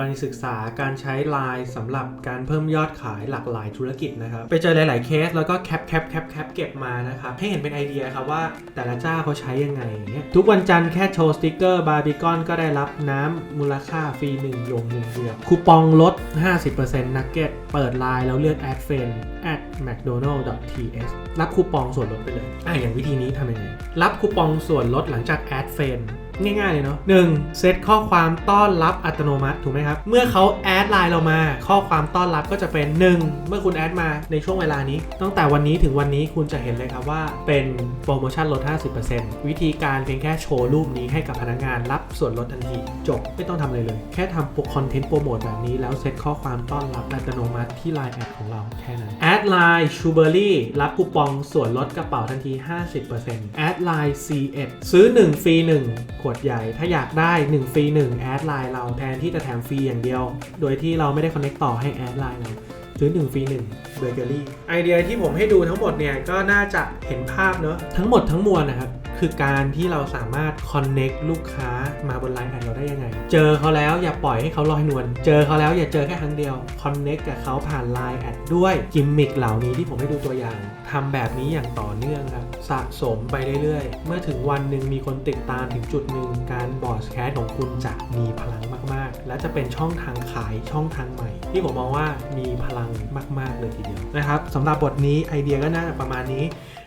กรณีศึกษาการใช้ Line สำหรับการเพิ่มยอดขายหลากหลายธุรกิจนะครับ ไปเจอหลาย ๆ เคสแล้วก็แคปแคปแคปแคปเก็บมานะครับ ให้เห็นเป็นไอเดียครับว่าแต่ละเจ้าเขาใช้ยังไง ทุกวันจันทร์แค่โชว์สติกเกอร์บาร์บีคอนก็ได้รับน้ำมูลค่าฟรี1หยงเดียวคูปองลด 50%นักเก็ตเปิดไลน์แล้วเลือกแอดเฟน at mcdonald.ts รับคูปองส่วนลดไปเลยอะอย่างวิธีนี้ทำยังไง รับคูปองส่วนลดหลังจากแอดเฟน ง่ายๆเลยเนาะหนึ่งเซตข้อความต้อนรับอัตโนมัติถูกไหมครับ เมื่อเขาแอดไลน์เรามา ข้อความต้อนรับก็จะเป็น 1 เมื่อคุณแอดมาในช่วงเวลานี้ ตั้งแต่วันนี้ถึงวันนี้คุณจะเห็นเลยครับว่าเป็นโปรโมชั่นลด 50%วิธีการเพียงแค่โชว์รูปนี้ให้กับพนักงานรับส่วนลดทันที จบไม่ต้องทำอะไรเลย แค่ทำคอนเทนต์โปรโมทแบบนี้แล้วเซตข้อความต้อนรับอัตโนมัติที่ไลน์แอดของเราแค่นั้นแอดไลน์ชูเบอรี่รับคูปองส่วนลดกระเป๋าทันที 50%แอดไลน์ C1 ซื้อ 1 ฟรี1ขวดใหญ่ ถ้าอยากได้1ฟรี1แอดไลน์เราแทนที่จะแถมฟรีอย่างเดียว โดยที่เราไม่ได้คอนเน c t ต่อให้แอดไลน์เราซื้อ1ฟรี1เบเกอรี่ไอเดียที่ผมให้ดูทั้งหมดเนี่ยก็น่าจะเห็นภาพเนอะทั้งหมดทั้งมวลนะครับ คือการที่เราสามารถ connect ลูกค้ามาบนไลน์แอดเราได้ยังไง เจอเขาแล้วอย่าปล่อยให้เขาลอยนวล เจอเขาแล้วอย่าเจอแค่ครั้งเดียว connect กับเขาผ่านไลน์แอดด้วยกิมมิคเหล่านี้ที่ผมให้ดูตัวอย่างทำแบบนี้อย่างต่อเนื่องครับ สะสมไปเรื่อยๆ เมื่อถึงวันหนึ่งมีคนติดตามถึงจุดหนึ่งการบอสแคสของคุณจะมีพลังมากๆ และจะเป็นช่องทางขายช่องทางใหม่ ที่ผมมองว่ามีพลังมาก ๆเลยทีเดียวนะครับสำหรับบทนี้ไอเดียก็น่าประมาณนี้